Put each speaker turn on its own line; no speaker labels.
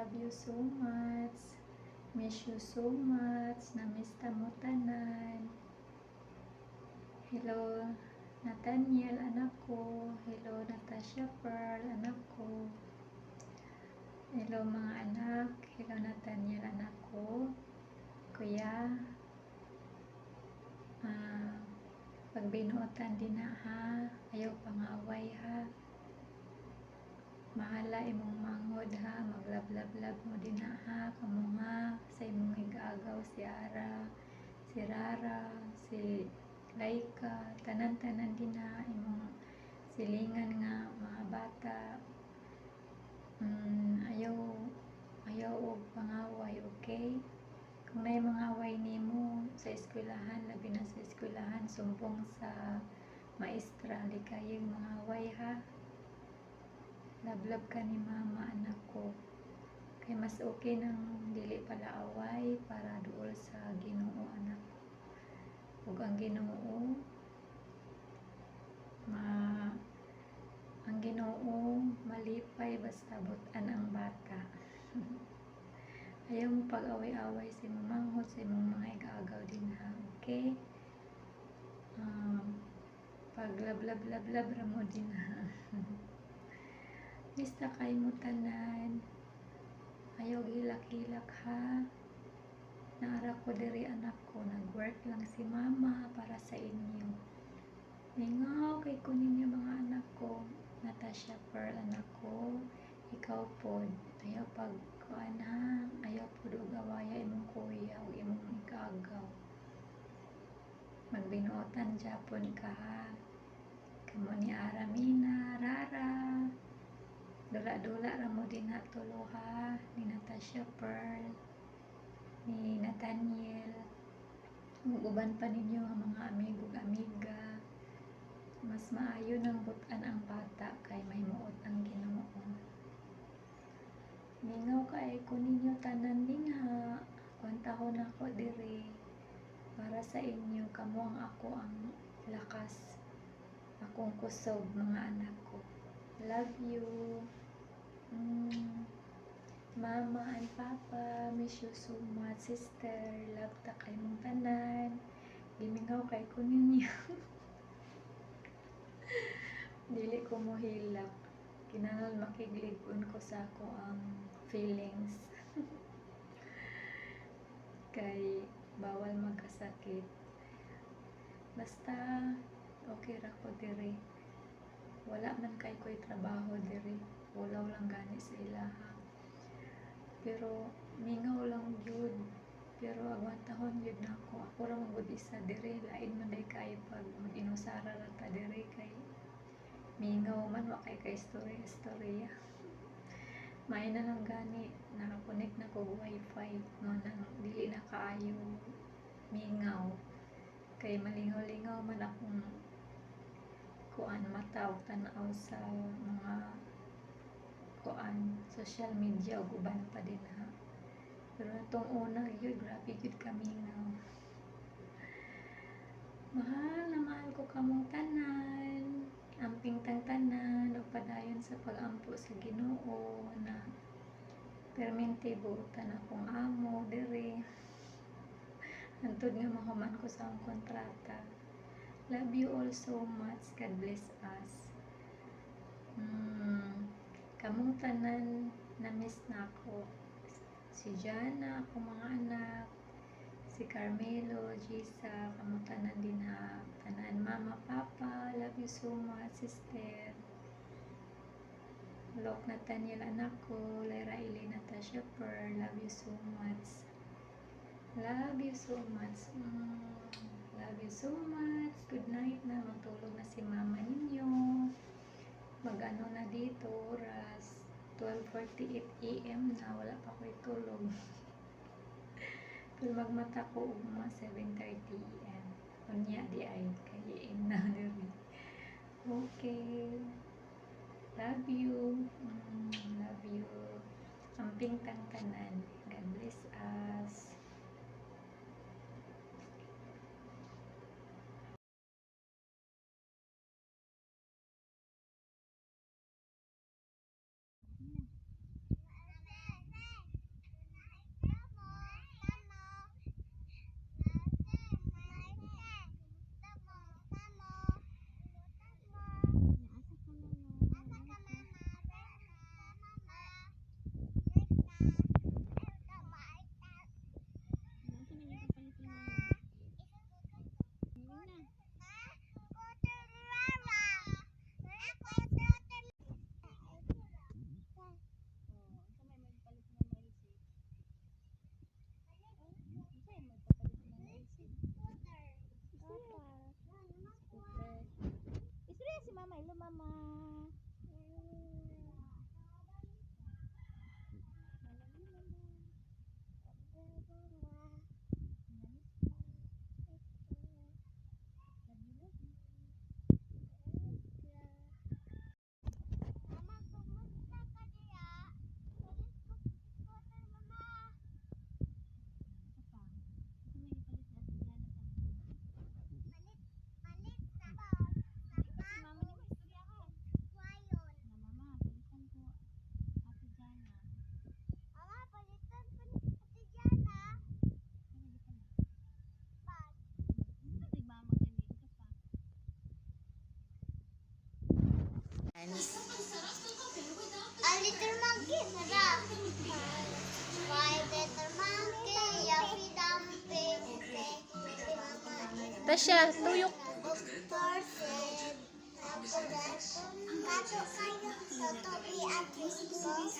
love you so much. Miss you so much. Namiss ta mo tanan. Hello, Nathaniel, anak ko. Hello, Natasha Pearl, anak ko. Hello, mga anak. Hello, Nathaniel, anak ko. Kuya, ah, pag binuotan din na ha, ayaw pangaway ha. Mahala imong manghod ha, maglablab-lab mo din na ha, kamo nga, sa imong igagaw si Ara, si Rara, si Laika, tanan-tanan din na imong silingan nga mga bata. Mm, ayaw, ayaw og pangaway, okay? Kung may mga away nimo sa eskwelahan, labi na sa eskwelahan, sumbong sa maestra, likayong mga away Lablab ka ni mama, anak ko. Kay mas okay nang dili pala away para duol sa ginoo, anak. Ug ang ginoo, ma ang ginoo malipay basta butan ang bata. Ayaw mo pag-away-away sa imong manghod sa imong mga igaagaw din ha, okay? Um, pag lablab-lablab ra mo din ha. Basta kay mo tanan. Ayaw hilak-hilak ha. Naara ko diri anak ko, nag-work lang si mama para sa inyo. Mingaw kay ko ninyo mga anak ko. Natasha Pearl anak ko. Ikaw po, ayaw pag kuan ha. Ayaw po do gawaya imong kuya o imong ikagaw. Magbinuotan Japon ka ha. Kamo ni Aramina, Rara. Dula-dula ra mo din na tulo ha. Ni Natasha Pearl. Ni Nathaniel. Ug uban pa ninyo ang mga amigo amiga. Mas maayo nang butan ang bata kay may muot ang Ginoo. Mingaw kay ko ninyo tanan din ha. Kwantahon ako diri para sa inyo kamo ang ako ang lakas akong kusog mga anak ko. Love you. Mm. Mama and Papa, miss you so much, sister. Love ta kay mong tanan. Gimingaw kay ko ninyo. Dili ko mo hilak. Kinahanglan makiglig-on ko sa ako ang feelings. kay bawal magkasakit. Basta okay ra ko diri. Wala man kay ko'y trabaho diri. Ulaw lang gani sa ilaha. Pero mingaw lang yun. Pero agwantahon yun na ako. Ako ra magud isa diri. Lain man day kay pag mag-inusara ra ta diri kay mingaw man wa kay kay istorya istorya. May na lang gani nakakonect na ko wifi mo nang dili na kaayo mingaw kay malingaw-lingaw man akong kuan mata ug tan-aw sa mga kuan social media ug uban pa din ha? Pero itong una yun grabe gud kami nga mahal na mahal ko kamong tanan amping tang tanan ug padayon sa pagampo sa Ginoo na permente buutan akong amo diri. Antod nga mahuman ko sa akong kontrata. Love you all so much. God bless us. Hmm. Kamong tanan na miss na ako. Si Jana, ako mga anak. Si Carmelo, Gisa, kamong tanan din ha. Tanan, mama, papa. Love you so much, sister. Lok Nathaniel, anak ko. Lyra Ili, Natasha Pearl. Love you so much. Love you so much. Love you so much. Good night na. Matulog na si mama ninyo. Mag-ano na dito, oras 12.48 a.m. na. Wala pa ko itulog. Pero magmata ko mga 7.30 a.m. Kunya di ay kayin na diri. Okay. Love you. Mm, love you. Amping tang tanan.
A little monkey, tara. Five little monkey, Yappy Dumpy.
Tasha, tuyok.
Torsid. Kato kayo, totobi at Christmas